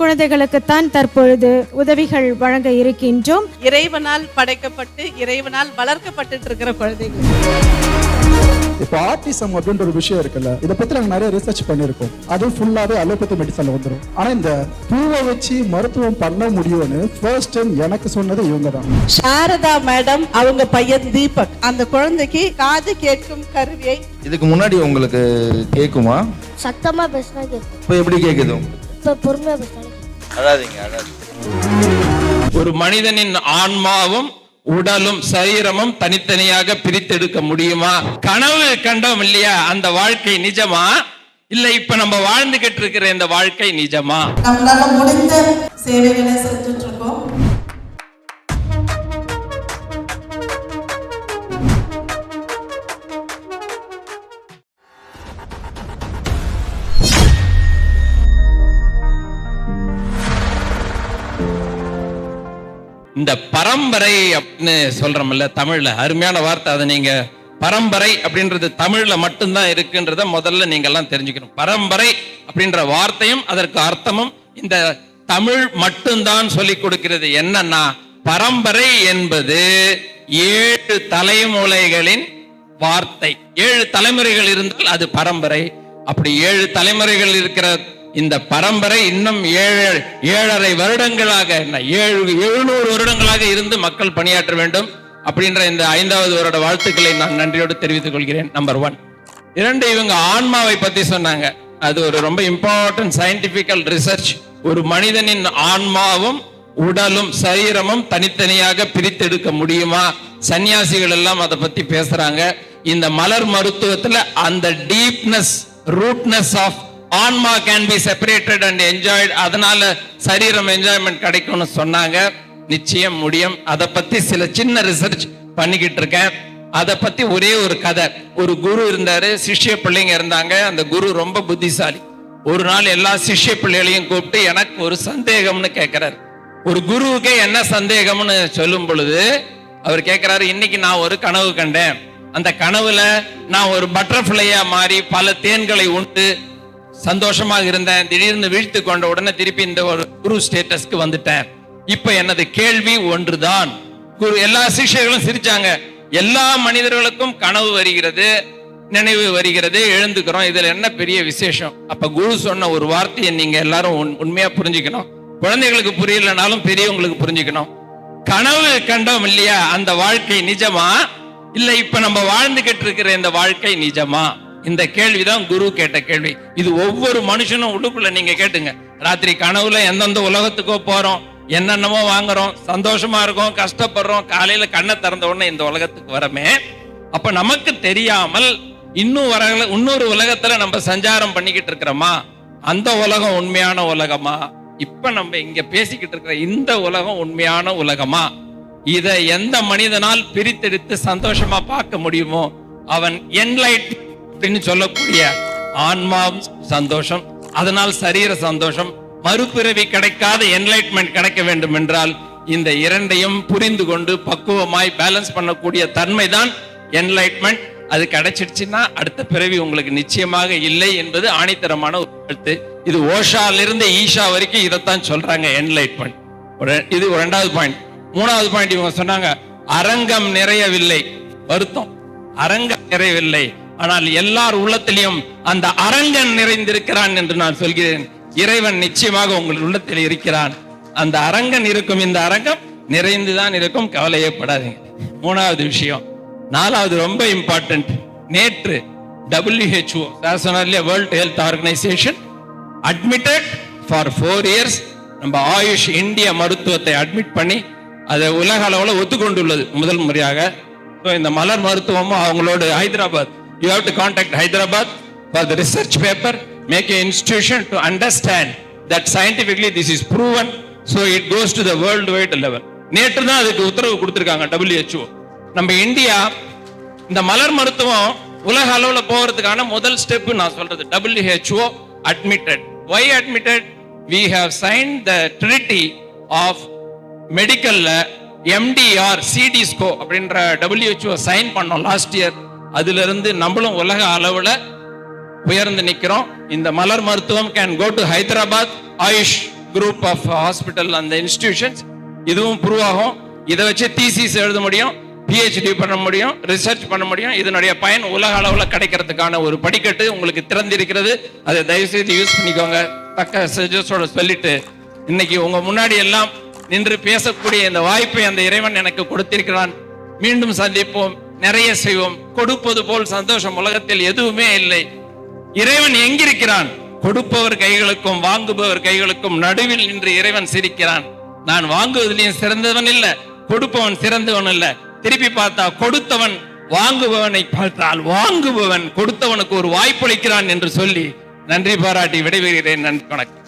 குழந்தைகளுக்குத்தான் தற்பொழுது உதவிகள் வழங்க இருக்கின்றோம். இறைவனால் படைக்கப்பட்டு இறைவனால் வளர்க்கப்பட்டு இருக்கிற குழந்தைகள். இப்போ ஆர்டிசம் அப்படின்ற ஒரு விஷயம் இருக்குல்ல இதை பத்தி நாங்க நிறைய ரிசர்ச் பண்ணியிருக்கோம். அது ஃபுல்லாவே அலோபதி மெடிசன்ல வந்துடும் ஆனா இந்த பூவை வச்சு மருத்துவம் பண்ண முடியும்னு ஃபர்ஸ்ட் டைம் எனக்கு சொன்னது இவங்க தான் சாரதா மேடம் அவங்க பையன் தீபக். அந்த குழந்தைக்கு காது கேட்கும் கருவியை இதுக்கு முன்னாடி உங்களுக்கு கேக்குமா? சத்தமா பேசினா கேட்கும் இப்போ எப்படி கேக்குது இப்போ அழாதீங்க அழாதீங்க. ஒரு மனிதனின் ஆன்மாவும் உடலும் சரீரமும் தனித்தனியாக பிரித்தெடுக்க முடியுமா? கனவு கண்டோம் இல்லையா? அந்த வாழ்க்கை நிஜமா? இல்ல இப்ப நம்ம வாழ்ந்துகிட்டு இருக்கிற இந்த வாழ்க்கை நிஜமா? நம்மளால முடிந்த சேவைகளை செஞ்சுட்டு இந்த பரம்பரை அப்படின்னு சொல்றோம்ல தமிழ்ல. அருமையான வார்த்தை அதை நீங்க. பரம்பரை அப்படின்றது தமிழ்ல மட்டும்தான் இருக்குன்றத முதல்ல நீங்க எல்லாம் தெரிஞ்சுக்கணும். பரம்பரை அப்படின்ற வார்த்தையும் அதற்கு அர்த்தமும் இந்த தமிழ் மட்டும்தான் சொல்லி கொடுக்கிறது. என்னன்னா பரம்பரை என்பது ஏழு தலைமுறைகளின் வார்த்தை. ஏழு தலைமுறைகள் இருந்தால் அது பரம்பரை. அப்படி ஏழு தலைமுறைகள் இருக்கிற இந்த பரம்பரை இன்னும் ஏழு ஏழரை வருடங்களாக ஏழு எழுநூறு வருடங்களாக இருந்து மக்கள் பணியாற்ற வேண்டும் அப்படின்ற இந்த ஐந்தாவது வருட வாழ்த்துக்களை நான் நன்றியோடு தெரிவித்துக் கொள்கிறேன். நம்பர் ஒன் இரண்டு இவங்க ஆன்மாவை பத்தி சொன்னாங்க. அது ஒரு ரொம்ப இம்பார்ட்டன்ட் சயின்டிபிக்கல் ரிசர்ச் ஒரு மனிதனின் ஆன்மாவும் உடலும் சரீரமும் தனித்தனியாக பிரித்தெடுக்க முடியுமா? சன்னியாசிகள் எல்லாம் அதை பத்தி பேசுறாங்க. இந்த மலர் மருத்துவத்துல அந்த டீப்னஸ் ரூட்னஸ் ஆஃப் ஆன்மா can be separated and enjoyed அதனால சரீரம் என்ஜாய்மெண்ட் கிடைக்கும்னு சொன்னாங்க. நிச்சயம் முடியும். அதை பத்தி சில சின்ன ரிசர்ச் பண்ணிக்கிட்டு இருக்கேன். அதை பத்தி ஒரே ஒரு கதை. ஒரு குரு இருந்தாரு சிஷ்ய பிள்ளைங்க இருந்தாங்க. அந்த குரு ரொம்ப புத்திசாலி. ஒரு நாள் எல்லா சிஷ்ய பிள்ளைகளையும் கூப்பிட்டு எனக்கு ஒரு சந்தேகம்னு கேட்கிறாரு ஒரு குருவுக்கே என்ன சந்தேகம்னு சொல்லும் பொழுது அவர் கேட்கிறாரு இன்னைக்கு நான் ஒரு கனவு கண்டேன். அந்த கனவுல நான் ஒரு பட்டர்ஃபிளையா மாறி பல தேன்களை உண்டு சந்தோஷமாக இருந்தேன். திடீர்னு வீழ்த்து கொண்ட உடனே திருப்பி இந்த ஒரு குரு ஸ்டேட்டஸ்க்கு வந்துட்டேன். இப்ப எனது கேள்வி ஒன்றுதான். குரு எல்லா சிஷ்யர்களும் சிரிச்சாங்க. எல்லா மனிதர்களுக்கும் கனவு வருகிறது நினைவு வருகிறது எழுந்துக்கிறோம். இதுல என்ன பெரிய விசேஷம்? அப்ப குரு சொன்ன ஒரு வார்த்தையை நீங்க எல்லாரும் உண்- உண்மையா புரிஞ்சுக்கணும். குழந்தைகளுக்கு புரியலனாலும் பெரியவங்களுக்கு புரிஞ்சுக்கணும். கனவு கண்டோம் இல்லையா? அந்த வாழ்க்கை நிஜமா? இல்ல இப்ப நம்ம வாழ்ந்துகிட்டு இருக்கிற இந்த வாழ்க்கை நிஜமா? இந்த கேள்விதான் குரு கேட்ட கேள்வி. இது ஒவ்வொரு மனுஷனும் உள்ளுக்குள்ள நீங்க கேட்டுங்க. ராத்திரி கனவுல எந்தெந்த உலகத்துக்கோ போறோம் என்னென்னமோ வாங்குறோம் சந்தோஷமா இருக்கோம் கஷ்டப்படுறோம் காலையில கண்ணை திறந்த உடனே இந்த உலகத்துக்கு வரமே அப்ப நமக்கு தெரியாமல் இன்னும் வர இன்னொரு உலகத்துல நம்ம சஞ்சாரம் பண்ணிக்கிட்டு இருக்கிறோமா? அந்த உலகம் உண்மையான உலகமா? இப்ப நம்ம இங்க பேசிக்கிட்டு இருக்கிற இந்த உலகம் உண்மையான உலகமா? இதை எந்த மனிதனால் பிரித்தெடுத்து சந்தோஷமா பார்க்க முடியுமோ? அவன் என்லைட் அப்படின்னு சொல்லக்கூடிய ஆன்மாவும் சந்தோஷம். அதனால் சரீர சந்தோஷம். மறுபிறவி கிடைக்காத என்லைட்மெண்ட் கிடைக்க வேண்டும் என்றால் இந்த இரண்டையும் புரிந்து கொண்டு பக்குவமாய் பேலன்ஸ் பண்ணக்கூடிய தன்மைதான் என்லைட்மெண்ட் அது கிடைச்சிடுச்சுன்னா அடுத்த பிறவி உங்களுக்கு நிச்சயமாக இல்லை என்பது ஆணித்தரமான ஒரு கருத்து. இது ஓஷாலிருந்து ஈஷா வரைக்கும் இதைத்தான் சொல்றாங்க என்லைட்மெண்ட் இது ஒரு ரெண்டாவது பாயிண்ட் மூணாவது பாயிண்ட் இவங்க சொன்னாங்க அரங்கம் நிறையவில்லை. வருத்தம். அரங்கம் நிறையவில்லை. ஆனால் எல்லார் உள்ளத்திலையும் அந்த அரங்கன் நிறைந்திருக்கிறான் என்று நான் சொல்கிறேன். இறைவன் நிச்சயமாக உங்கள் உள்ளத்தில் இருக்கிறான். அந்த அரங்கன் இருக்கும் இந்த அரங்கம் நிறைந்துதான் இருக்கும் கவலையப்படாதீங்க மூணாவது விஷயம். நாலாவது ரொம்ப இம்பார்ட்டன்ட் நேற்று WHO world health organisation admitted for four years நம்ம ஆயுஷ் இந்திய மருத்துவத்தை அட்மிட் பண்ணி அதை உலக அளவில் ஒத்துக்கொண்டுள்ளது முதல் முறையாக. இந்த மலர் மருத்துவமும் அவங்களோட Hyderabad you have to contact Hyderabad for the research paper make a institution to understand that scientifically this is proven so it goes to the world wide level நேற்று தான் அதுக்கு உத்தரவு கொடுத்துருக்காங்க டபிள்யூஹெச்ஓ நம்ம இந்தியா இந்த மலர் மருத்துவம் உலக அளவில் போகிறதுக்கான முதல் ஸ்டெப் நான் சொல்றது. WHO admitted why admitted we have sign the treaty of மெடிக்கல்ல MTR சிடிஸ்கோ அப்படின்ற டபிள்யூஹெச்ஓ சைன் பண்ணோம் லாஸ்ட் இயர் அதுல இருந்து நம்மளும் உலக அளவுல உயர்ந்து நிக்கிறோம். இந்த மலர் மருத்துவம் can go to Hyderabad AYUSH group of hospital அந்த இன்ஸ்டிடியூஷன்ஸ் இதுவும் ப்ரூவ் ஆகும் இதை வச்சு தீசிஸ் எழுத முடியும் பிஹெச்டி பண்ண முடியும் ரிசர்ச் பண்ண முடியும். இதனுடைய பயன் உலக அளவில் கிடைக்கிறதுக்கான ஒரு படிக்கட்டு உங்களுக்கு திறந்திருக்கிறது. அதை தயவுசெய்து யூஸ் பண்ணிக்கோங்க. தக்க சஜஸோட சொல்லிட்டு இன்னைக்கு உங்க முன்னாடி எல்லாம் நின்று பேசக்கூடிய இந்த வாய்ப்பை அந்த இறைவன் எனக்கு கொடுத்திருக்கிறான். மீண்டும் சந்திப்போம். நிறைய செய்வோம். கொடுப்பது போல் சந்தோஷம் உலகத்தில் எதுவுமே இல்லை. இறைவன் எங்கிருக்கிறான்? கொடுப்பவர் கைகளுக்கும் வாங்குபவர் கைகளுக்கும் நடுவில் நின்று இறைவன் சிரிக்கிறான். நான் வாங்குவதிலையும் சிறந்தவன் இல்ல கொடுப்பவன் சிறந்தவன் இல்ல. திருப்பி பார்த்தா கொடுத்தவன் வாங்குபவனை பார்த்தால் வாங்குபவன் கொடுத்தவனுக்கு ஒரு வாய்ப்பளிக்கிறான் என்று சொல்லி நன்றி பாராட்டி விடைபெறுகிறேன். நன்றி வணக்கம்.